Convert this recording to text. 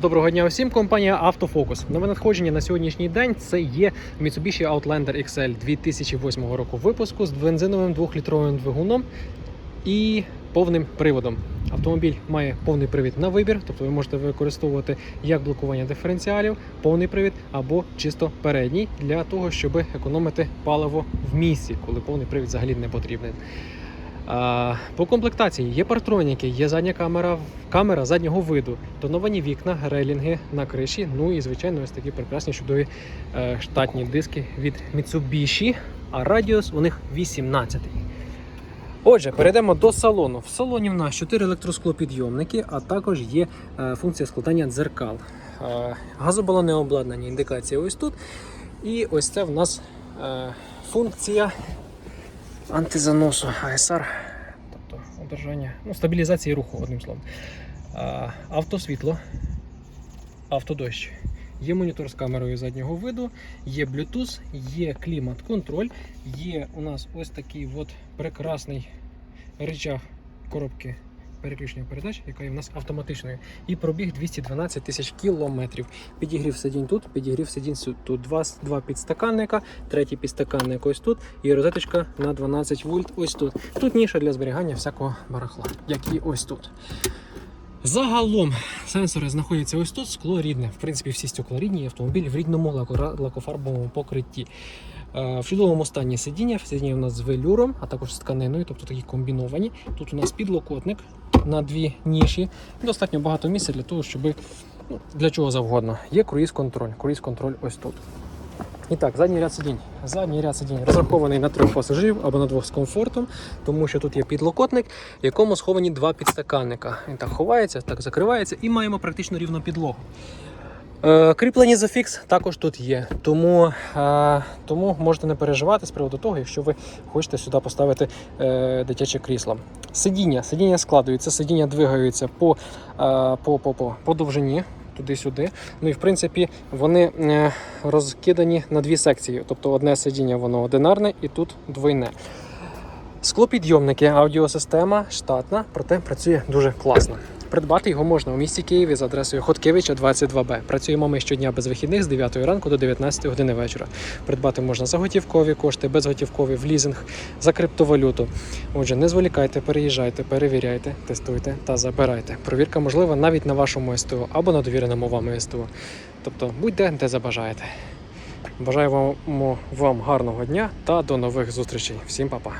Доброго дня усім. Компанія Автофокус. Нове надходження на сьогоднішній день це є Mitsubishi Outlander XL 2008 року випуску з бензиновим 2-літровим двигуном і повним приводом. Автомобіль має повний привід на вибір, тобто ви можете використовувати як блокування диференціалів, повний привід або чисто передній для того, щоб економити паливо в місці, коли повний привід взагалі не потрібен. По комплектації є партроніки, є задня камера, камера заднього виду, тоновані вікна, рейлінги на криші. Ну і звичайно, ось такі прекрасні чудові е, штатні диски від Mitsubishi, а радіус у них 18. Отже, перейдемо до салону. В салоні в нас 4 електросклопідйомники, а також є е, функція складання дзеркал. Е, газобалонне обладнання, індикація ось тут. І ось це в нас функція антизаносу АСР, тобто одержання, ну, стабілізації руху, одним словом. Автосвітло, автодощ. Є монітор з камерою заднього виду, є Bluetooth, є клімат-контроль, є у нас ось такий от прекрасний речах коробки переключення передач, яка є в нас автоматичною. І пробіг 212 тисяч кілометрів. Підігрів сидінь тут, підігрів сидінь тут. Два, два підстаканника, третій підстаканник ось тут, і розеточка на 12 вольт ось тут. Тут ніша для зберігання всякого барахла, як і ось тут. Загалом сенсори знаходяться ось тут, скло рідне. В принципі, всі стекла рідні, і автомобіль в рідному лакофарбовому покритті. Е, В чудовому стані сидіння. Сидіння у нас з велюром, а також з тканиною, тобто такі комбіновані. Тут у нас підлокотник на дві ніші. Достатньо багато місця для того, щоб ну, для чого завгодно. Є круїз-контроль. Круїз-контроль ось тут. І так, задній ряд сидінь. Задній ряд сидінь розрахований на трьох пасажирів або на двох з комфортом, тому що тут є підлокотник, в якому сховані два підстаканника. Він так ховається, так закривається і маємо практично рівну підлогу. Е, Кріплені зафікс також тут є, тому, е, тому можете не переживати з приводу того, якщо ви хочете сюди поставити е, дитяче крісло. Сидіння, сидіння складується, сидіння двигаються по, по, по, по, по довжині. Туди-сюди. Ну і в принципі вони розкидані на дві секції. Тобто одне сидіння воно одинарне і тут двойне. Склопідйомники, аудіосистема штатна, проте працює дуже класно. Придбати його можна у місті Києві за адресою Хоткевича 22Б. Працюємо ми щодня без вихідних з 9 ранку до 19 години вечора. Придбати можна за готівкові кошти, безготівкові, в лізинг, за криптовалюту. Отже, не зволікайте, переїжджайте, перевіряйте, тестуйте та забирайте. Провірка можлива навіть на вашому СТО або на довіреному вами СТО. Тобто будь-де, де забажаєте. Бажаю вам, вам гарного дня та до нових зустрічей. Всім па-па!